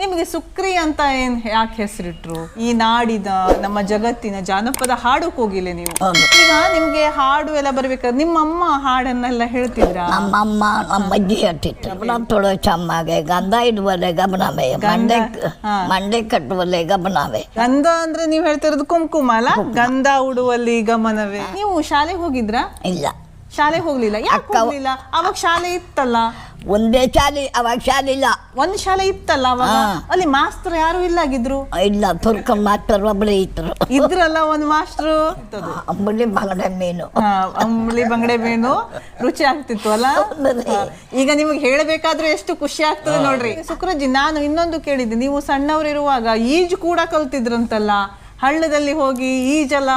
ನಿಮಗೆ ಸುಕ್ರಿ ಅಂತ ಏನ್ ಯಾಕೆ ಹೆಸರಿಟ್ರು? ಈ ನಾಡಿನ ನಮ್ಮ ಜಗತ್ತಿನ ಜಾನಪದ ಹಾಡು ಹೋಗಿಲ್ಲ ನೀವು. ಈಗ ನಿಮ್ಗೆ ಹಾಡು ಎಲ್ಲ ಬರ್ಬೇಕಾದ್ರೆ ನಿಮ್ಮ ಅಮ್ಮ ಹಾಡನ್ನೆಲ್ಲ ಹೇಳ್ತಿದ್ರ? ನಮ್ಮ ಅಜ್ಜಿ ಹೇಳ್ತಿತ್ತು ಗಮನ ಚಮ್ಮಗೆ ಗಂಧ ಇಡುವಲೆ ಗಮನವೆ. ಮಂಡೆ. ಮಂಡೆ ಕಟ್ಟುವಲೆ ಗಮನವೇ. ಗಂಧ ಅಂದ್ರೆ ನೀವ್ ಹೇಳ್ತಿರೋದು ಕುಂಕುಮ ಅಲ್ಲ? ಗಂಧ ಉಡುವಲ್ಲಿ ಗಮನವೇ. ನೀವು ಶಾಲೆಗೆ ಹೋಗಿದ್ರಾ? ಇಲ್ಲ. ಶಾಲೆ ಹೋಗ್ಲಿಲ್ಲ. ಯಾಕೆ ಹೋಗ್ಲಿಲ್ಲ? ಅವಾಗ ಶಾಲೆ ಇತ್ತಲ್ಲ? ಒಂದೇ ಶಾಲೆ ಅವಾಗ ಶಾಲೆ ಇಲ್ಲ. ಒಂದ್ ಶಾಲೆ ಇತ್ತಲ್ಲ ಅವಾಗ? ಹಾ. ಅಲ್ಲಿ ಮಾಸ್ತರ್ ಯಾರು ಇಲ್ಲ ಆಗಿದ್ರು? ಇಲ್ಲ ತುರ್ಕ ಮಾಸ್ತರ್ ಒಬ್ಬರೇ ಇದ್ರು. ಇದ್ರಲ್ಲ ಒಂದ್ ಮಾಸ್ಟ್ರು? ಅಂಬಳಿ ಬಂಗಡೆ ಮೀನು. ಅಂಬಳಿ ಅಂಬ್ಲಿ ಬಂಗಡೆ ಮೀನು. ರುಚಿ ಆಗ್ತಿತ್ತು ಅಲ್ಲ? ಹಾ. ಈಗ ನಿಮಗೆ ಹೇಳಬೇಕಾದ್ರೆ ಎಷ್ಟು ಖುಷಿ ಆಗ್ತದೆ ನೋಡ್ರಿ. ಸುಕ್ರಜ್ಜಿ ನಾನು ಇನ್ನೊಂದು ಕೇಳಿದ್ದೆ. ನೀವು ಸಣ್ಣವರಿರುವಾಗ ಈಜು ಕೂಡ ಕಲ್ತಿದ್ರಂತಲ್ಲ? ಹಳ್ಳದಲ್ಲಿ ಹೋಗಿ ಈಜೆಲ್ಲ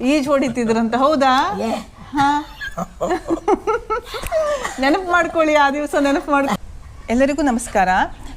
ಈಜ್ ಹೊಡಿತಿದ್ರಂತ ಹೌದಾ? ಏ. ಹಾ. ನೆನಪು ಮಾಡ್ಕೊಳ್ಳಿ ಆ ದಿವಸ ನೆನಪು ಮಾಡ್ ಎಲ್ಲರಿಗೂ ನಮಸ್ಕಾರ.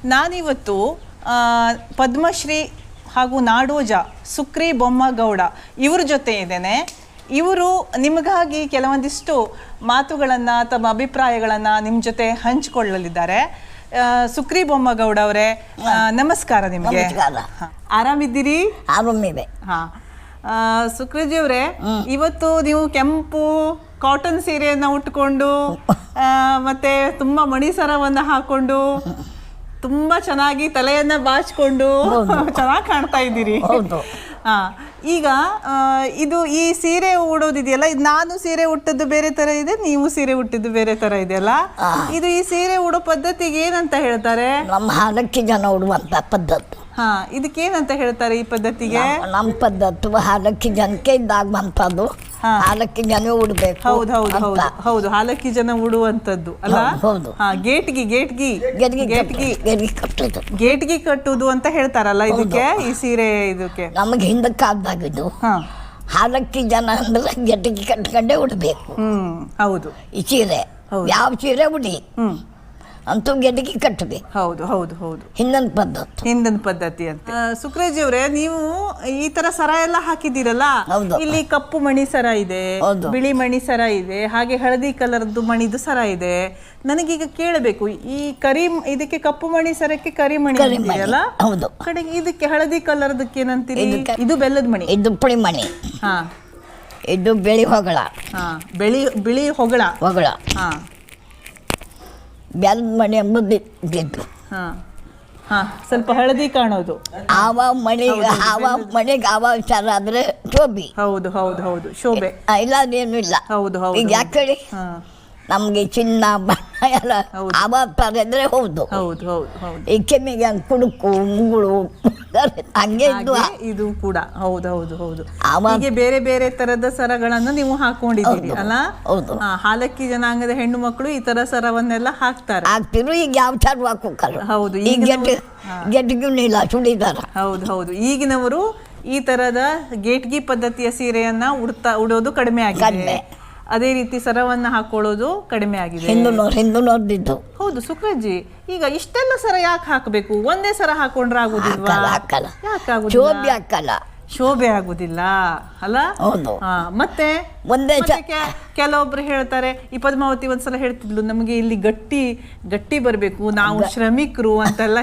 ನಾನಿವತ್ತು ಆ, ಪದ್ಮಶ್ರೀ ಹಾಗೂ ನಾಡೋಜ ಸುಕ್ರಿ ಬೊಮ್ಮಗೌಡ ಇವ್ರ ಜೊತೆ ಇದ್ದೇನೆ. ಇವರು ನಿಮಗಾಗಿ ಕೆಲವೊಂದಿಷ್ಟು ಮಾತುಗಳನ್ನು ತಮ್ಮ ಅಭಿಪ್ರಾಯಗಳನ್ನು ನಿಮ್ಮ ಜೊತೆ ಹಂಚಿಕೊಳ್ಳಲಿದ್ದಾರೆ. ಆ, ಸುಕ್ರಿ ಬೊಮ್ಮಗೌಡ ಅವರೇ ನಮಸ್ಕಾರ ನಿಮಗೆ. ನಮಸ್ಕಾರ. ಆರಾಮಿದ್ದೀರಿ? ಆರಾಮಿದೆ. ಹಾ. ಆ, ಸುಕ್ರಜಿ ಅವರೇ ಇವತ್ತು ನೀವು ಕೆಂಪು ಕಾಟನ್ ಸೀರೆಯನ್ನು ಉಟ್ಕೊಂಡು ಮತ್ತೆ ತುಂಬಾ ಮಣಿಸರವನ್ನ ಹಾಕೊಂಡು ತುಂಬಾ ಚೆನ್ನಾಗಿ ತಲೆಯನ್ನ ಬಾಚ್ಕೊಂಡು ಚೆನ್ನಾಗಿ ಕಾಣ್ತಾ ಇದ್ದೀರಿ. ಹಾ ಈಗ ಇದು ಈ ಸೀರೆ ಉಡೋದಿದೆಯಲ್ಲ ಇದು ನಾನು ಸೀರೆ ಉಟ್ಟದ್ದು ಬೇರೆ ತರ ಇದೆ ನೀವು ಸೀರೆ ಉಟ್ಟಿದ್ದು ಬೇರೆ ತರ ಇದೆಯಲ್ಲ. ಇದು ಈ ಸೀರೆ ಉಡೋ ಪದ್ಧತಿಗೆ ಏನಂತ ಹೇಳ್ತಾರೆ? ನಮ್ಮ ಹಾಲಕ್ಕಿ ಜನ ಉಡುವಂತ ಪದ್ಧತಿ. ಹಾ ಇದಕ್ಕೇನಂತ ಹೇಳ್ತಾರೆ ಈ ಪದ್ಧತಿಗೆ? ನಮ್ಮ- ಪದ್ಧತಿ ಹಾಲಕ್ಕಿ ಜನಕ್ಕೆ ಇದ್ದಾಗ ಬಂತದ್ದು. ಹಾಲಕ್ಕಿ ಜನ ಉಡ್ಬೇಕು ಹೌದು ಹೌದು ಹೌದು ಹೌದು ಹಾಲಕ್ಕಿ ಜನ ಉಡುವಂತದ್ದು ಅಲ್ಲ ಹೌದು. ಹಾ ಗೇಟ್ಗಿ ಗೇಟ್ಗಿ. ಗೇಟ್ಗಿ ಕಟ್ಟುದು ಗೇಟ್ಗಿ ಕಟ್ಟುದು. ಅಂತ ಹೇಳ್ತಾರಲ್ಲ ಇದಕ್ಕೆ ಈ ಸೀರೆ ಇದಕ್ಕೆ? ನಮಗೆ ಹಿಂದೆ ಕಾಲದಾಗಿದ್ದು ಹಾ. ಹಾಲಕ್ಕಿ ಜನ ಅಂದ್ರೆ ಗೆಟ್ಟಿಗೆ ಕಟ್ಕೊಂಡೇ ಉಡ್ಬೇಕು. ಹ್ಮ್ ಹೌದು. ಈ ಸೀರೆ. ಹೌದು. ಯಾವ ಸೀರೆ ಉಡಿ? ಹ್ಮ್. ಅಂತೂ ಗೆಡಿಗೆ ಕಟ್ಟಬೇಕು ಹೌದು ಹೌದು ಹೌದು. ಹಿಂದಿನ ಪದ್ಧತಿ. ಹಿಂದಿನ ಪದ್ಧತಿ ಅಂತ. ಸುಕ್ರೇಜಿ ಅವರೇ ನೀವು ಈ ತರ ಸರ ಎಲ್ಲ ಹಾಕಿದ್ದೀರಲ್ಲ? ಹೌದು. ಇಲ್ಲಿ ಕಪ್ಪು ಮಣಿ ಸರ ಇದೆ ಹೌದು. ಬಿಳಿ ಮಣಿ ಸರ ಇದೆ ಹಾಗೆ ಹಳದಿ ಕಲರ್ದು ಮಣಿದು ಸರ ಇದೆ. ನನಗೀಗ ಕೇಳಬೇಕು ಈ ಕರಿ ಇದಕ್ಕೆ ಕಪ್ಪು ಮಣಿ ಸರಕ್ಕೆ ಕರಿ ಮಣಿ ಕರಿ ಮಣಿ, ಅಂತೀರಲ್ಲ? ಹೌದು. ಕಡೆಗೆ ಇದಕ್ಕೆ ಹಳದಿ ಕಲರ್ದಕ್ಕೆ ಏನಂತೀರಿ? ಇದಕ್ಕೆ- ಇದು ಬೆಲ್ಲದ ಮಣಿ. ಇದು ಪುಳಿಮಣಿ ಹಾ. ಇದು ಬೆಳಿ ಹೊಗಳ. ಹಾ ಬಿಳಿ ಬಿಳಿ ಹೊಗಳ. ಹೊಗಳ. ಹಾ. ಬೆಲ್ಲದ ಮಣಿ ಎಂಬುದು ಇದ್ದಿದ್ದು. ಹಾ. ಹಾ ಸ್ವಲ್ಪ ಹಳದಿ ಕಾಣೋದು. ಆವ ಮಣಿ ಆವ ಮಣಿಗೆ ಆವ ವಿಚಾರ ಆದ್ರೆ ಶೋಭಿ. ಹೌದು ಹೌದು ಹೌದು ಶೋಭೆ. ಆ, ಇಲ್ಲ ಅದೇನು ಇಲ್ಲ. ಹೌದು ಹೌದು. ಈಗ ಯಾಕೆ ಹೇಳಿ? ಹಾ. ನಮ್ಗೆ ಚಿನ್ನ ಬಣ್ಣ ಎಲ್ಲ ಹೌದು. ಹೌದು. ಹೌದು ಹೌದು ಹೌದು. ಈ ಕೆಮ್ಮಿಗೆ ಹಂಗ್ ಕುಡುಕು ಮುಗುಳು ಹಂಗೆ ಇದ್ದು ಇದು ಕೂಡ. ಹೌದು ಹೌದು ಹೌದು. ಹೀಗೆ ಬೇರೆ ಬೇರೆ ತರದ ಸರಗಳನ್ನು ನೀವು ಹಾಕೊಂಡಿದ್ದೀರಿ ಅಲ್ಲ? ಹೌದು. ಹಾಲಕ್ಕಿ ಜನಾಂಗದ ಹೆಣ್ಣು ಮಕ್ಕಳು ಈ ತರ ಸರವನ್ನೆಲ್ಲ ಹಾಕ್ತಾರೆ. ಹಾಕ್ತಿರು ಈಗ ಯಾವ ಚಾರ್ ಹಾಕೋಕಲ್ಲ ಹೌದು, ಈಗ ಇಲ್ಲ ಸುಡಿದಾರ. ಹೌದು ಹೌದು. ಈಗಿನವರು ಈ ತರದ ಗೇಟ್ಗಿ ಪದ್ಧತಿಯ ಸೀರೆಯನ್ನ ಉಡ್ತಾ ಉಡೋದು ಕಡಿಮೆ ಆಗಿದೆ. ಅದೇ ರೀತಿ ಸರವನ್ನ ಹಾಕೊಳ್ಳೋದು ಕಡಿಮೆ ಆಗಿದೆ. ಹಿಂದೂ ಸುಕ್ರಜ್ಜಿ ಈಗ ಇಷ್ಟೆಲ್ಲ ಸರ ಯಾಕೆ ಹಾಕಬೇಕು? ಒಂದೇ ಸರ ಹಾಕೊಂಡ್ರೆ ಆಗುದಿಲ್ವಾ? ಹಾಕಲ್ಲ ಹಾಕಲ್ಲ. ಯಾಕೆ ಶೋಭೆ ಆಗುದಿಲ್ಲ ಹಾಕಲ್ಲ. ಶೋಭೆ ಆಗುದಿಲ್ಲ ಅಲ್ಲ? ಹೌದು. ಹಾ, ಮತ್ತೆ? ಒಂದೇ ಕೆಲವೊಬ್ರು ಹೇಳ್ತಾರೆ ಈ ಪದ್ಮಾವತಿ ಒಂದ್ಸಲ ಹೇಳ್ತಿದ್ಲು ನಮಗೆ ಇಲ್ಲಿ ಗಟ್ಟಿ ಗಟ್ಟಿ ಬರ್ಬೇಕು ನಾವು ಶ್ರಮಿಕರು ಅಂತೆಲ್ಲ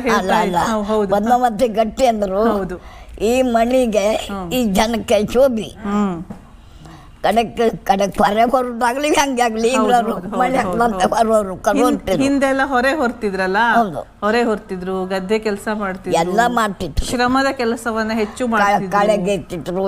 ಹೌದು. ಪದ್ಮಾವತಿ ಗಟ್ಟಿ ಅಂದ್ರು ಹೌದು. ಈ ಮಣಿಗೆ ಈ ಜನಕ್ಕೆ ಶೋಭಿ. ಹ್ಮ್. ಕಡಕ್ ಕಡಕ್ ಹೊರೆ ಹೊರಟಾಗ್ಲಿ ಹಂಗೆ ಆಗ್ಲಿ ಈಗಲವರು ಮಳೆ ಮತ್ತೆ ಬರೋರು ಹಿಂದೆಲ್ಲ ಹೊರೆ ಹೊರ್ತಿದ್ರಲ್ಲ? ಹೌದು. ಹೊರೆ ಹೊರ್ತಿದ್ರು ಗದ್ದೆ ಕೆಲಸ ಮಾಡ್ತಿದ್ರು. ಎಲ್ಲ ಮಾಡ್ತಿದ್ರು. ಶ್ರಮದ ಕೆಲಸವನ್ನ ಹೆಚ್ಚು ಮಾಡ್ತಿದ್ರು. ಕಳೆಗೆ ಎತ್ತಿಟ್ರು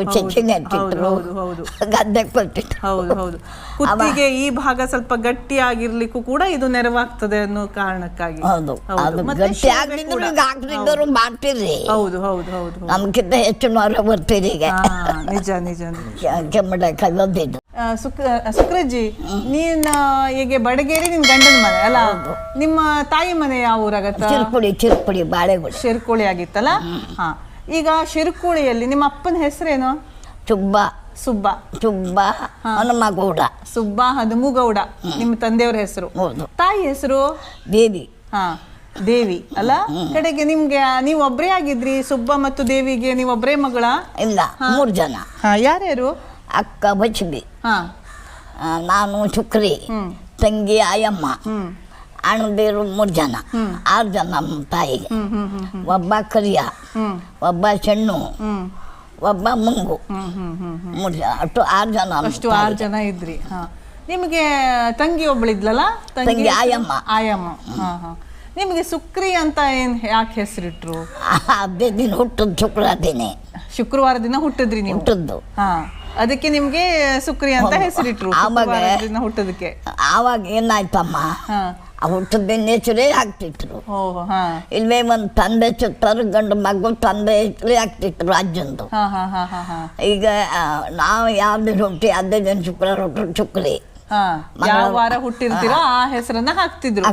ಹೌದು, ಹೌದು. ಗದ್ದೆ ಕೊಟ್ಟಿದ್ರು. ಹೌದು ಹೌದು. ಕುತ್ತಿಗೆ ಈ ಭಾಗ ಸ್ವಲ್ಪ ಗಟ್ಟಿ ಆಗಿರ್ಲಿಕ್ಕೂ ಕೂಡ ಇದು ನೆರವಾಗ್ತದೆ ಅನ್ನೋ ಕಾರಣಕ್ಕಾಗಿ. ಹೌದು. ಅದು ಗಟ್ಟಿ ಆಗ್ತಿದ್ರು. ಈಗ ಹಾಕ್ತಿದ್ದವರು ಮಾಡ್ತಿರ್ರಿ ಹೌದು ಹೌದು ಹೌದು. ನಮ್ಗಿಂತ ಹೆಚ್ಚು ನೋರ ಬರ್ತೀರಿ ಈಗ. ನಿಜ ನಿಜ ಕೆಮ್ಮಡ ಸುಕ್ ಸುಕ್ರಜ್ಜಿ ನೀನ್ ಹೀಗೆ ಬಡಗೇರಿ ನಿನ್ ಗಂಡನ ಮನೆ ಅಲ್ಲ? ನಿಮ್ಮ ತಾಯಿ ಮನೆ ಯಾವ ಊರಾಗತ್ತ? ಚಿರ್ಕುಳಿ ಚಿರ್ಕುಳಿ ಬಾಳೆಗುಡಿ. ಶಿರ್ಕುಳಿ ಆಗಿತ್ತಲ್ಲ? ಹಾ. ಈಗ ಶಿರ್ಕುಳಿಯಲ್ಲಿ ನಿಮ್ಮ ಅಪ್ಪನ ಹೆಸರೇನು? ಚುಬ್ಬ ಸುಬ್ಬ. ಚುಬ್ಬ ಹನುಮಗೌಡ. ಸುಬ್ಬ ಹನುಮಗೌಡ ನಿಮ್ಮ ತಂದೆಯವ್ರ ಹೆಸರು. ತಾಯಿ ಹೆಸರು? ದೇವಿ. ಹಾ. ದೇವಿ ಅಲ್ಲ? ಕಡೆಗೆ ನಿಮ್ಗೆ ನೀವು ಒಬ್ರೇ ಆಗಿದ್ರಿ ಸುಬ್ಬ ಮತ್ತು ದೇವಿಗೆ ನೀವು ಒಬ್ರೇ ಮಗಳ? ಇಲ್ಲ ಮೂರು ಜನ. ಹಾ ಯಾರ್ಯಾರು? ಅಕ್ಕ ಬಚ್ಬಿ ಹಾ. ನಾನು ಶುಕ್ರಿ ತಂಗಿ ಆಯಮ್ಮ ಅಣ್ಣದಿರು ಮೂರು ಜನ ಆರು ಜನ ನಮ್ಮ ತಾಯಿಗೆ. ಒಬ್ಬ ಕರಿಯ ಒಬ್ಬ ಚೆಣ್ಣು ಒಬ್ಬ ಮುಂಗು. ಮೂರು ಜನ ಅಷ್ಟು ಆರು ಜನ ಅಷ್ಟು ಆರು ಜನ ಇದ್ರಿ ನಿಮಗೆ ತಂಗಿ ಒಬ್ಬಳಿದ್ಲಲ್ಲ ತಂಗಿ? ಆಯಮ್ಮ. ಆಯಮ್ಮ ಹಾ ಹಾ. ನಿಮಗೆ ಸುಕ್ರಿ ಅಂತ ಏನು ಯಾಕೆ ಹೆಸರಿಟ್ರು? ಅದೇ ದಿನ ಹುಟ್ಟದ್ದು ಶುಕ್ರವಾರ ದಿನ. ಶುಕ್ರವಾರ ದಿನ ಹುಟ್ಟಿದ್ರಿ ನೀವು? ಹುಟ್ಟದ್ದು. ಹಾ. ಅದಕ್ಕೆ ನಿಮ್ಗೆ ಸುಕ್ರಿ ಅಂತ. ಹೆಸರಿಟ್ರು ಹುಟ್ಟೋದಕ್ಕೆ. ಆವಾಗ ಏನಾಯ್ತಮ್ಮ? ಹಾ. ಆ ಹುಟ್ಟದ ದಿನ ಹೆಸರೇ ಹಾಕ್ತಿದ್ರು ಇಲ್ವೇ ಒಂದು ತಂದೆ ಚುತ್ತರು ಗಂಡು ಮಗು ತಂದೆ ಹೆಸರೇ ಹಾಕ್ತಿದ್ರು ಅಜ್ಜಂದು ಈಗ ನಾವು ಯಾವ್ದು ಹುಟ್ಟಿ ಅದೇ ಜನ ಶುಕ್ರವಾರ ಹುಟ್ಟರು ಶುಕ್ರಿ. ಯಾವ ವಾರ ಹುಟ್ಟಿರ್ತೀರೋ ಆ ಹೆಸರನ್ನ ಹಾಕ್ತಿದ್ರು.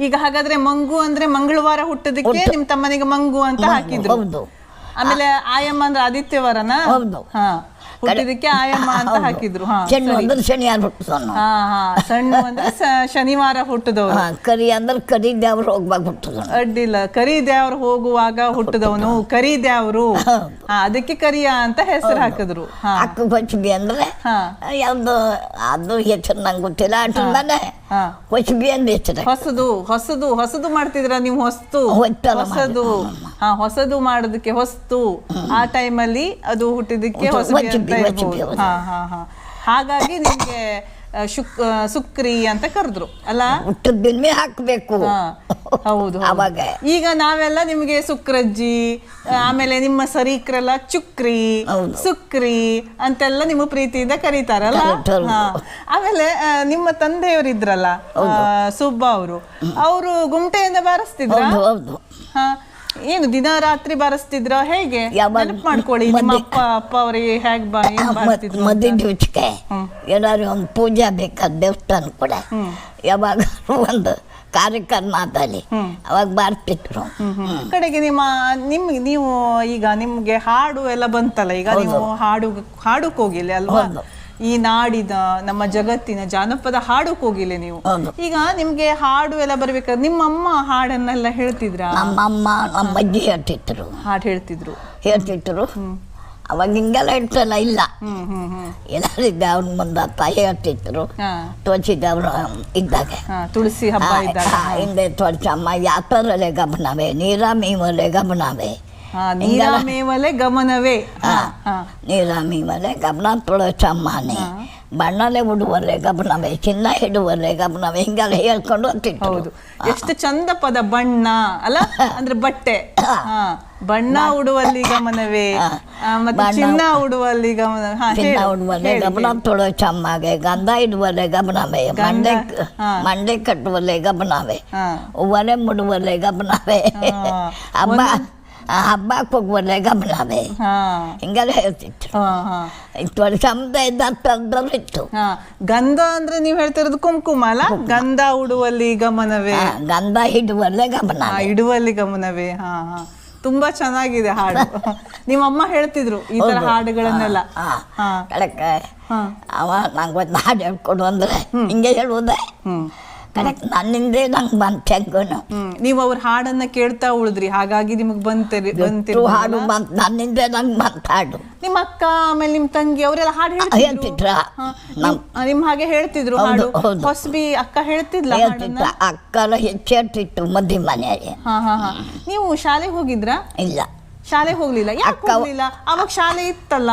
ಈಗ ಹಾಗಾದ್ರೆ ಮಂಗು ಅಂದ್ರೆ ಮಂಗಳವಾರ ಹುಟ್ಟದಕ್ಕೆ ಹುಟ್ಟು- ನಿಮ್ ತಮ್ಮನಿಗೆ ಮಂಗು ಅಂತ ಹಾಕಿದ್ರು. ಹೌದು. ಆಮೇಲೆ ಆಯಮ್ಮ ಅಂದ್ರೆ ಆದಿತ್ಯವಾರನ? ಹೌದು. ಹುಟ್ಟಿದಕ್ಕೆ ಆಯಮ್ಮ ಅಂತ ಹಾಕಿದ್ರು. ಹಾ. ಅಂದ್ರೆ ಶನಿವಾರ ಹುಟ್ಟದವನು ಹಾ ಹಾ ಸಣ್ಣ ಅಂದ್ರೆ ಸ- ಶನಿವಾರ ಹುಟ್ಟದವನು. ಕರಿ ಅಂದ್ರೆ ಕರಿ ದೇವ್ರು ಹೋಗ್ಬಾಗ ಹುಟ್ಟದ ಅಡ್ಡಿಲ್ಲ. ಕರಿ ದ್ಯಾವ್ರು ಹೋಗುವಾಗ ಹುಟ್ಟದವನು. ಕರಿ ದ್ಯಾವ್ರು. ಹಾ ಅದಕ್ಕೆ ಕರಿಯ ಅಂತ ಹೆಸರು ಹಾಕಿದ್ರು. ಹಾ. ಅಕ್ಕ ಹೊಚ್ಬಿ ಅಂದ್ರೆ ಹಾ. ಯಾವ್ದು ಅದು ಹೆಸರು ನಂಗೆ ಗೊತ್ತಿಲ್ಲ. ಅದ್ರ ಮೇಲೆ ಹಾ. ಹೊಚ್ಬಿ ಅಂದ ಹೆಸರು ಹೊಸದು ಹೊಸದು ಹೊಸದು ಮಾಡ್ತಿದ್ರ ನೀವು ಹೊಸ್ತು? ಹೊಸದು. ಹಾ ಹೊಸದು ಮಾಡೋದಕ್ಕೆ ಹೊಸ್ತು. ಆ ಟೈಮಲ್ಲಿ ಅದು ಹುಟ್ಟಿದಕ್ಕೆ ಹೊಸ- ಅಂತ ಹೊಸಬಿ, ಹೊಸಬಿ, ಇರ್ಬೋದು. ಹಾ ಹಾ ಹಾ. ಹಾಗಾಗಿ ನಿಮ್ಗೆ ಶುಕ್ ಸುಕ್ರಿ ಅಂತ ಕರೆದ್ರು ಅಲ್ಲ? ಹುಟ್ಟದ ಹಾಕಬೇಕು. ಹೌದು. ಅವಾಗ. ಈಗ ನಾವೆಲ್ಲ ನಿಮಗೆ ಸುಕ್ರಜ್ಜಿ ಆಮೇಲೆ ನಿಮ್ಮ ಸರೀಕ್ರೆಲ್ಲ ಚುಕ್ರಿ. ಸುಕ್ರಿ ಅಂತೆಲ್ಲ ನಿಮ್ಮ ಪ್ರೀತಿಯಿಂದ ಕರೀತಾರಲ್ಲ ಹಾ. ಆಮೇಲೆ ನಿಮ್ಮ ತಂದೆಯವರಿದ್ರಲ್ಲ ಸುಬ್ಬ ಅವರು ಅವರು ಗುಮ್ಟೆಯಿಂದ ಬಾರಿಸ್ತಿದ್ರು? ಹಾ. ಏನು ದಿನ ರಾತ್ರಿ ಬಾರಿಸ್ತಿದ್ರ? ಹೇಗೆ? ಯಾವಾಗ ಮಾಡ್ಕೊಳ್ಳಿ. ನಿಮ್ಮ ಅಪ್ಪ ಅಪ್ಪ ಅವರಿಗೆ ಹೇಗ್ ಬಾ ಏನ್ ಬಾರಿಸ್ತಿದ್ರು ಅಂತ. ಮದಿ ಏನಾದ್ರು ಒಂದು ಪೂಜೆ ಬೇಕಾದ ದೇವಸ್ಥಾನ ಕೂಡ ಯಾವಾಗ ಒಂದು ಕಾರ್ಯಕ್ರಮದಲ್ಲಿ ಅವಾಗ ಬರ್ತಿದ್ರು ಕಡೆಗೆ ನಿಮ್ಮ ನಿಮ್ ನೀವು ಈಗ ನಿಮ್ಗೆ ಹಾಡು ಎಲ್ಲ ಬಂತಲ್ಲ ಈಗ ನೀವು ಹಾಡು ಹಾಡುಕ್ ಹೋಗಿಲ್ಲ ಅಲ್ವಾ. ಈ ನಾಡಿನ ನಮ್ಮ ಜಗತ್ತಿನ ಜಾನಪದ ಹಾಡು ಹೋಗಿಲ್ಲ ನೀವು. ಈಗ ನಿಮ್ಗೆ ಹಾಡು ಎಲ್ಲ ಬರ್ಬೇಕಾದ್ರೆ ನಿಮ್ಮಮ್ಮ ಹಾಡನ್ನೆಲ್ಲ ಹೇಳ್ತಿದ್ರ? ನಮ್ಮ ಅಜ್ಜಿ ಹೇಳ್ತಿದ್ರು. ಹಾಡು ಹೇಳ್ತಿದ್ರು. ಹೇಳ್ತಿದ್ರು. ಅವಾಗ ಹಿಂಗೆಲ್ಲ ಇರ್ತಲ್ಲ ಇಲ್ಲ. ಅವ್ರ ಎಲ್ಲರೂ ದೇವ್ರ ಮುಂದೆ ತಾಯಿ ಹೇಳ್ತಿದ್ರು. ತೋಚಿದವ್ರು ಇದ್ದಾಗ. ತುಳಸಿ ಹಬ್ಬ ಹಿಂದೆ ತೋರ್ಸಮ್ಮ ಯಾತರಲೆ ಗಮನವೇ ನೀರ ಮೀವಲೆ ಗಮನವೇ ಹಾ ಹಾ ನೀರಾಮಿ ಮಲೆ ಗಮನ ತೊಳಚಮ್ಮನೆ. ಬಣ್ಣಲೆ ಉಡುವಲೆ ಗಮನವೇ ಚಿನ್ನ ಹಿಡುವಲೆ ಗಮನವೇ ಹಿಂಗೆಲ್ಲ ಹೇಳ್ಕೊಂಡು ಹೋಗ್ತಿದ್ರು ಹೌದು. ಎಷ್ಟು ಚಂದ ಪದ ಬಣ್ಣ ಅಲ್ಲ? ಅಂದ್ರೆ ಬಟ್ಟೆ. ಹಾ ಬಣ್ಣ ಉಡುವಲ್ಲಿ ಗಮನವೇ. ಆ, ಮತ್ತೆ ಬಣ್ಣ- ಚಿನ್ನ ಉಡುವಲ್ಲಿ ಗಮನ ಹಾ ಚಿನ್ನ ಹೇಳು, ಉಡುವಲೆ ಹೇಳಿ, ಗಮನ ತೊಳಚಮ್ಮಗೆ ಗಂಧ ಇಡುವಲೆ ಗಮನವೇ ಮಂಡೆ ಹಾ. ಮಂಡೆ ಕಟ್ಟುವಲೆ ಗಮನವೇ ಹಾ ಒಲೆ ಮುಡುವಲೆ ಗಮನವೇ. ಹಾ. ಹಬ್ಬಕ್ಕೆ ಹೋಗುವಲೆ ಗಮನವೇ ಹಾ. ಹಿಂಗೆಲ್ಲ ಹೇಳ್ತಿತ್ತು ಇತ್ತು ಸಮುದಾಯ ಇದ್ದಂಥದ್ದು ಇತ್ತು. ಗಂಧ ಅಂದ್ರೆ ನೀವ್ ಹೇಳ್ತಿರೋದು ಕುಂಕುಮ ಅಲ್ಲ? ಗಂಧ ಉಡುವಲ್ಲಿ ಗಮನವೇ? ಗಂಧ ಹಿಡುವಲ್ಲೇ ಗಮನ ಇಡುವಲ್ಲಿ ಗಮನವೇ. ಹಾ ಹಾ. ತುಂಬಾ ಚೆನ್ನಾಗಿದೆ ಹಾಡು. ನಿಮ್ಮ ಅಮ್ಮ ಹೇಳ್ತಿದ್ರು ಈ ತರ ಹಾಡುಗಳನ್ನೆಲ್ಲ. ಅವ ನಂಗೆ ಒಂದು ಹಾಡು ಹೇಳ್ಕೊಡು ಅಂದ್ರೆ ಹಿಂಗೆ ಹೇಳುವುದೇ. ಹ್ಮ್ ನನ್ನಿಂದೆ ನಂಗೆ ಬಂತ ಹೆಂಗನು ನೀವು ಅವ್ರ ಹಾಡನ್ನ ಕೇಳ್ತಾ ಉಳಿದ್ರಿ ಹಾಗಾಗಿ ನಿಮಗೆ ಬಂತಿರಿ ಬಂತಿರು ಹಾಡು ಬಂತ ನನ್ನಿಂದೇ ನಂಗೆ ಬಂತ ಹಾಡು. ನಿಮ್ಮ ಅಕ್ಕ ಆಮೇಲೆ ನಿಮ್ಮ ತಂಗಿ ಅವರೆಲ್ಲ ಹಾಡು ಹೇಳ್ತಿದ್ರು? ನಿಮ್ಮ ನಮ್ ನಿಮ್- ನಿಮ್ ಹಾಗೆ ಹೇಳ್ತಿದ್ರು ಹಾಡು. ಹೊಸಬಿ ಅಕ್ಕ ಹೇಳ್ತಿದ್ಲ ಅಕ್ಕನ ಹೆಚ್ಚು ಹೇಳ್ತಿತ್ತು ಮದ್ದಿ ಮನೆಯಲ್ಲಿ. ಹಾ ಹಾ ಹಾ. ನೀವು ಶಾಲೆಗೆ ಹೋಗಿದ್ರಾ? ಇಲ್ಲ. ಶಾಲೆಗೆ ಹೋಗ್ಲಿಲ್ಲ? ಯಾಕೆ ಹೋಗ್ಲಿಲ್ಲ? ಅವಾಗ ಶಾಲೆ ಇತ್ತಲ್ಲ?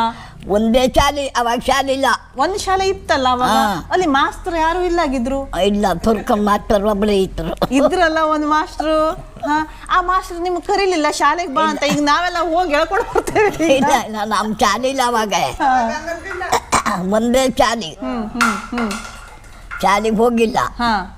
ಒಂದೇ ಶಾಲೆ ಅವಾಗ ಶಾಲೆ ಇಲ್ಲ. ಒಂದ್ ಶಾಲೆ ಇತ್ತಲ್ಲ ಅವಾಗ? ಹಾ. ಅಲ್ಲಿ ಮಾಸ್ತರ್ ಯಾರು ಇಲ್ಲ ಆಗಿದ್ರು? ಇಲ್ಲ ತುರ್ಕ ಮಾಸ್ತರ್ ಒಬ್ಬರೇ ಇದ್ರು. ಇದ್ರಲ್ಲ ಒಂದ್ ಮಾಸ್ಟ್ರು? ಹಾ. ಆ ಮಾಸ್ಟರ್ ನಿಮ್ಗೆ ಕರೀಲಿಲ್ಲ ಶಾಲೆಗೆ ಬಾ ಅಂತ. ಈಗ ನಾವೆಲ್ಲ ಹೋಗಿ ಹೇಳ್ಕೊಂಡು ಬರ್ತೇವೆ ಈಗ. ಇಲ್ಲ ಇಲ್ಲ ನಮ್ಮ ಶಾಲೆ ಇಲ್ಲ ಅವಾಗ. ಹಾ. ಒಂದೇ ಶಾಲೆ. ಹ್ಮ್ ಹ್ಮ್ ಹ್ಮ್. ಶಾಲೆಗೆ ಹೋಗಿಲ್ಲ. ಹಾ.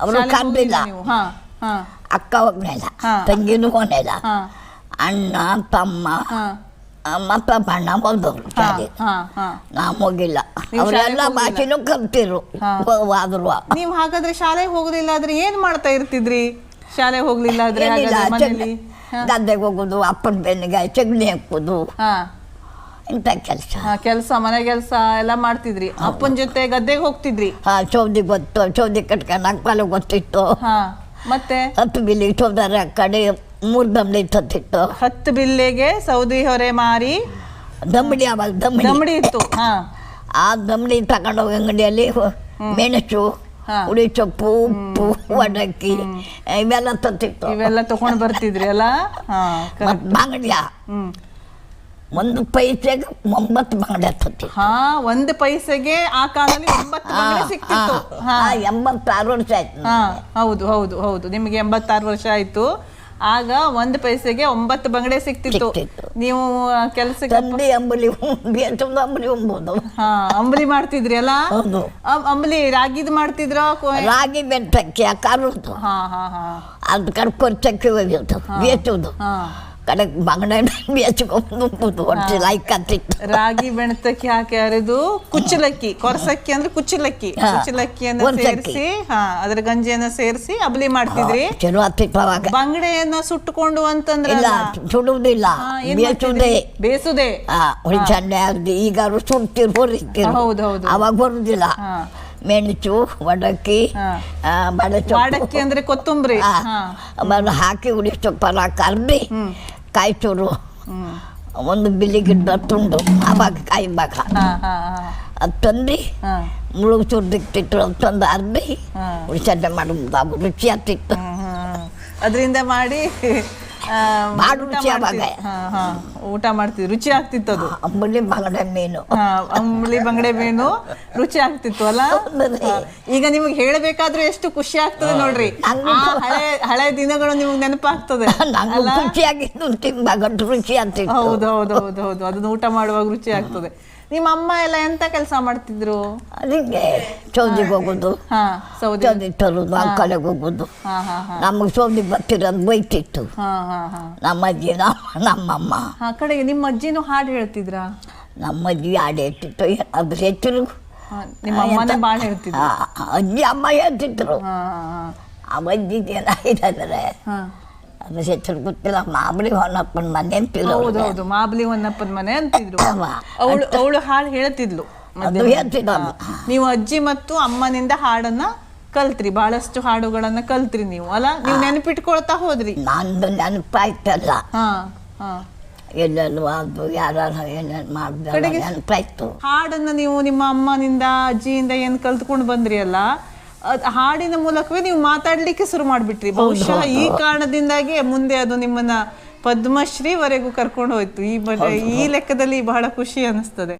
ಅವರು ಶಾಲೆಗ್ ಕಂಡಿಲ್ಲ ಹೋಗ್ಲಿಲ್ಲ ನೀವು. ಹಾ ಹಾ. ಅಕ್ಕ ಹೋಗ್ಲಿಲ್ಲ ಹಾ. ತಂಗಿನೂ ಹಾ. ಅಣ್ಣ ತಮ್ಮ ಹಾ. ಆ, ಬಣ್ಣ ಹೋದವ್ರು ಶಾಲೆ. ಹಾ ಹಾ. ನಾ ಹೋಗಿಲ್ಲ. ನೀವು ಅವರೆಲ್ಲ? ಭಾಷೆನೂ ಕಲ್ತಿರು. ಆದ್ರು. ನೀವು ಹಾಗಾದ್ರೆ ಶಾಲೆ ಹೋಗುದಿಲ್ಲ ಆದ್ರೆ ಏನ್ ಮಾಡ್ತಾ ಇರ್ತಿದ್ರಿ? ಶಾಲೆ ಹೋಗ್ಲಿಲ್ಲ ಆದ್ರೆ ಗದ್ದೆಗೆ ಹೋಗೋದು ಅಪ್ಪನ ಬೆನ್ನಿಗೆ ಚಗ್ನಿ ಹಾಕುದು. ಇಂಥ ಕೆಲಸ. ಕೆಲಸ ಮನೆ ಕೆಲಸ ಎಲ್ಲ ಮಾಡ್ತಿದ್ರಿ. ಅಪ್ಪನ ಜೊತೆ ಗದ್ದೆಗೆ ಹೋಗ್ತಿದ್ರಿ? ಹಾ ಚೌದಿ ಗೊತ್ತು ಚೌದಿ ಕಟ್ಕೊಂಡು ಅಕ್ಕಲು ಗೊತ್ತಿತ್ತು. ಮತ್ತೆ? ಹತ್ತು ಬಿಲಿ ಚೌದಾರ ಕಡೆ ಮೂರು ದಮ್ಡಿ ತತ್ತಿತ್ತು ಹತ್ತು ಬಿಲ್ಲೆಗೆ ಸೌದಿ ಹೊರೆ ಮಾರಿ ದಮ್ಮಡಿ ಆವಾಗ ದಮ್ಮಡಿ ದಮಡಿ ಇತ್ತು ಹಾ. ಆ ದಮ್ಮಡಿ ತಗೊಂಡೋಗಿ ಅಂಗಡಿಯಲ್ಲಿ ಮೆಣಸು. ಹುಳಿ ಸೊಪ್ಪು ಉಪ್ಪು ಒಡಕ್ಕಿ ಇವೆಲ್ಲ ತತ್ತಿತ್ತು ಇವೆಲ್ಲ ತಗೊಂಡ್ ಬರ್ತಿದ್ರಿ ಅಲ್ಲ? ಹಾ. ಮತ್ತು ಬಾಂಗಡ್ಯ. ಒಂದು ಪೈಸೆಗೆ ಒಂಬತ್ತು ಬಾಂಗಡ್ಯ ತತ್ತಿ ಹಾ ಒಂದು ಪೈಸೆಗೆ ಆ ಕಾಲದಲ್ಲಿ ಒಂಬತ್ತು ಬಂಗಡೆ ಸಿಕ್ತಿತ್ತು. ಹಾ ಎಂಬತ್ತಾರು ವರ್ಷ ಆಯ್ತು. ಹಾ ಹೌದು ಹೌದು ಹೌದು. ನಿಮಗೆ ಎಂಬತ್ತಾರು ವರ್ಷ ಆಯ್ತು. ಆಗ ಒಂದ್ ಪೈಸೆಗೆ ಒಂಬತ್ತು ಬಂಗಡೆ ಸಿಕ್ತಿತ್ತು. ಸಿಕ್ತಿತ್ತು. ನೀವು ಕೆಲಸಕ್ಕೆ ತಂದೆ ಅಂಬಲಿ ಅಂಬಲಿ ಉಂಬೋದು. ಹಾ ಅಂಬಲಿ ಮಾಡ್ತಿದ್ರಿ ಅಲ್ಲ? ಹೌದು. ಅಂ- ಅಂಬಲಿ ರಾಗಿದ್ ಮಾಡ್ತಿದ್ರ ರಾಗಿ ಬೆಟ್ಟಕ್ಕೆ ಕರುದು. ಹಾ ಹಾ ಹಾ. ಅದು ಹೋಗಿತ್ತು ಬೇಸೋದು ಹಾ. ಕಡೆಗೆ ಬಂಗಡೆ ಉಂಬೋದು ಒಟ್ಟು ಲೈಕ್ ಅಂತಿತ್ತು ರಾಗಿ ಬೆಣತಕ್ಕಿ ಹಾಕಿ ಅರಿದು ಕುಚ್ಚಲಕ್ಕಿ ಕೊರಸಕ್ಕಿ ಅಂದ್ರೆ ಕುಚ್ಚಲಕ್ಕಿ. ಕುಚ್ಚಲಕ್ಕಿಯನ್ನ. ಸೇರಿಸಿ ಹಾ ಅದ್ರ ಗಂಜಿಯನ್ನ ಸೇರಿಸಿ ಅಬಲಿ ಮಾಡ್ತಿದ್ರಿ? ಚಲೋ ಆಗ್ತಿತ್ತು ಬಂಗಡೆಯನ್ನ ಸುಟ್ಟುಕೊಂಡು ಅಂತಂದ್ರೆ ಇಲ್ಲ ಸುಡುವುದಿಲ್ಲ ಬೇಸುದೇ? ಬೇಸುದೆ. ಹುಳಿ ಚಂಡೆ ಆಗ್ದು ಈಗ ಸುಡ್ತಿರು ಹೊರಿತಿರು ಹೌದು, ಹೌದು. ಅವಾಗ ಬರುದಿಲ್ಲ. ಮೆಣಸು ಒಡಕ್ಕಿ. ಅಂದ್ರೆ ಕೊತ್ತಂಬರಿ. ಹಾಕಿ ಹುಳಿ ಸೊಪ್ಪಲ್ಲ ಕರ್ದಿ. ಕಾಯಿ ಚೂರು ಒಂದು ಬಿಳಿ ಗಿಡ ತುಂಡು ಅವಾಗ ಕಾಯಿ ಹಾ ಅದು ತಂದು ಮುಳುಗು ಚೂರು ಸುರ್ದಿಕ್ತಿತ್ತು ಅದು ತಂದು ಅರ್ಬಿ. ಹುಳಿ ಚಡ್ಡೆ ಅದು ರುಚಿ ಆಗ್ತಿತ್ತು ಅದರಿಂದ ಮಾಡಿ ಭಾಳ ಊಟ ರುಚಿ ಮಾಡ್ತಿದ್ವಿ ರುಚಿ ಆಗ್ತಿತ್ತು ಅದು. ಅಂಬಳಿ ಬಂಗಡೆ ಮೀನು. ಅಂಬಳಿ ಬಂಗಡೆ ಮೀನು ರುಚಿ ಆಗ್ತಿತ್ತು ಅಲ್ಲ? ಈಗ ನಿಮ್ಗೆ ಹೇಳಬೇಕಾದ್ರೆ ಎಷ್ಟು ಖುಷಿ ಆಗ್ತದೆ ನೋಡ್ರಿ. ಹಳೆ ಹಳೆ ದಿನಗಳು ನಿಮ್ಗೆ ನೆನಪಾಗ್ತದೆ ತಿಂಬಾಗ ರುಚಿ ಆಗ್ತಿತ್ತು ಹೌದು ಹೌದು ಹೌದು ಹೌದು. ಅದನ್ನ ಊಟ ಮಾಡುವಾಗ ರುಚಿ ಆಗ್ತದೆ. ನಿಮ್ಮ ಅಮ್ಮ ಎಲ್ಲ ಎಂತ ಕೆಲಸ ಮಾಡ್ತಿದ್ರು? ಅದಕ್ಕೆ ಸೌದಿಗೆ ಹೋಗುದು. ಹಾ ಸೌದಿ. ಚೌದಿ ತರೋದು ಆ ಕಡೆಗೆ ಹೋಗುದು. ಹಾ ಹಾ ಹಾ. ನಮಗೆ ಸೌದಿ ಬರ್ತಿರೋದು ಬೈತಿತ್ತು. ಹಾ ಹಾ ಹಾ. ನಮ್ಮ ಅಜ್ಜಿ ನಮ್ಮ ನಮ್ಮಮ್ಮ. ಆ ಕಡೆಗೆ ನಿಮ್ಮ ಅಜ್ಜಿನೂ ಹಾಡು ಹೇಳ್ತಿದ್ರಾ? ನಮ್ಮ ಅಜ್ಜಿ ಹಾಡು ಹೇಳ್ತಿತ್ತು. ಅದ್ರ ಹೆಸರು ಹಾ, ನಿಮ್ಮ ಅಮ್ಮನೇ ಬಾಳ್ ಹೇಳ್ತಿದ್ರು. ಆ, ಅಜ್ಜಿ ಅಮ್ಮ ಹೇಳ್ತಿದ್ರು. ಹಾ ಹಾ ಆ ಅಜ್ಜಿ ಏನಾಗಿದ್ದಾರೆ ಹಾ. ಹೆಸರು ಗೊತ್ತಿಲ್ಲ ಮಾಮೂಲಿ ಹೊನ್ನಪ್ಪನ ಮನೆ ಅಂತಿದ್ರು ಹೌದು ಹೌದು ಮಾಬ್ಲಿ ಹೊನ್ನಪ್ಪನ ಮನೆ ಅಂತಿದ್ರು. ಅವಳು ಅವಳು ಹಾಡು ಹೇಳ್ತಿದ್ಲು ಅದು ಮಧ್ಯಾಹ್ನ. ಹೇಳ್ತಿದ್ದ ನೀವು ಅಜ್ಜಿ ಮತ್ತು ಅಮ್ಮನಿಂದ ಹಾಡನ್ನ ಕಲ್ತ್ರಿ ಬಹಳಷ್ಟು ಹಾಡುಗಳನ್ನ ಕಲ್ತ್ರಿ ನೀವು ಅಲ್ಲ? ನೀವು ನೆನಪಿಟ್ಕೊಳ್ತಾ ಹೋದ್ರಿ. ನಂದು ನೆನಪಾಯ್ತಲ್ಲ. ಹಾ ಹಾ. ಎಲ್ಲೆಲ್ಲೂ ಅದು ಯಾರು ಏನೇನು ಮಾಡಿದ್ರೆ ಕಡೆಗೆ- ನೆನಪಾಯ್ತು. ಹಾಡನ್ನ ನೀವು ನಿಮ್ಮ ಅಮ್ಮನಿಂದ ಅಜ್ಜಿಯಿಂದ ಏನ್ ಕಲ್ತ್ಕೊಂಡು ಬಂದ್ರಿ ಅಲ್ಲ? ಹಾಡಿನ ಮೂಲಕವೇ ನೀವು ಮಾತಾಡ್ಲಿಕ್ಕೆ ಶುರು ಮಾಡ್ಬಿಟ್ರಿ. ಬಹುಶಃ ಈ ಕಾರಣದಿಂದಾಗಿ ಮುಂದೆ ಅದು ನಿಮ್ಮನ್ನ ಪದ್ಮಶ್ರೀವರೆಗೂ ಕರ್ಕೊಂಡು ಹೋಯ್ತು. ಈ ಬ- ಈ ಲೆಕ್ಕದಲ್ಲಿ ಬಹಳ ಖುಷಿ ಅನಿಸ್ತದೆ.